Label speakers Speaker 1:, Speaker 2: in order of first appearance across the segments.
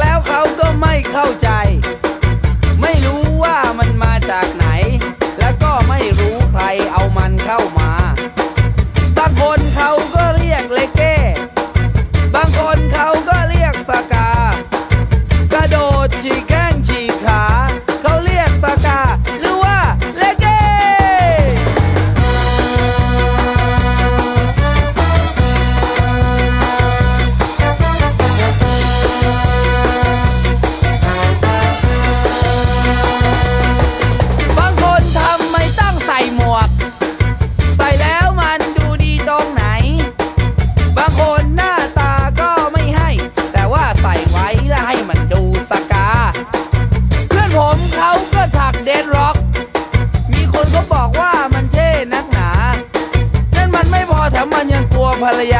Speaker 1: แล้วเขา
Speaker 2: ก็ไม่เข้าใจ ภรรยา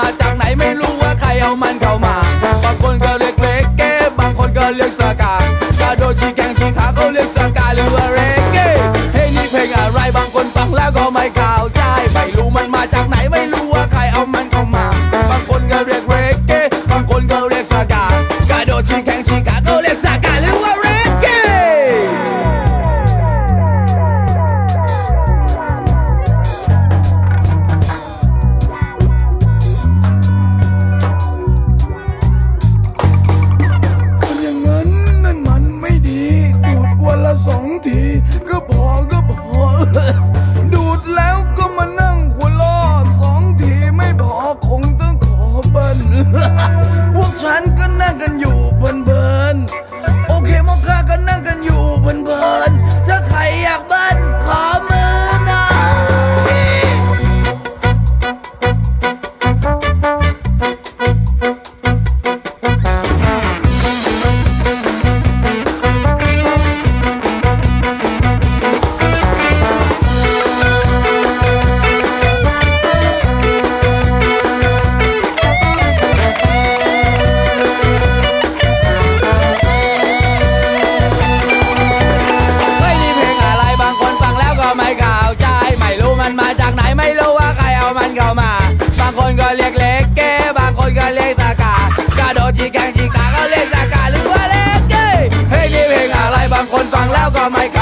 Speaker 2: มาจากไหนไม่รู้ว่าใครเอามันเข้ามา บางคนก็เรียกเล็กเก้บางคนก็เรียกสากากระโดดชี้แกงชี้ขาเขาเรียกสากาหรือว่าเรเก้
Speaker 3: เฮ้ยนี่เพล
Speaker 2: งอะไรบางคนฟังแล้วก็ไม่ขา Goodbye. มันเข้ามา บางคนก็เรียกเล็กแก้บางคนก็เรียกตากากระโดดจีกังจีกาเขาเรียกตากาหรือว่าเล็กเก้เฮ้ยมีเพลงอะไรบางคนฟังแล้วก็ไม่เข้า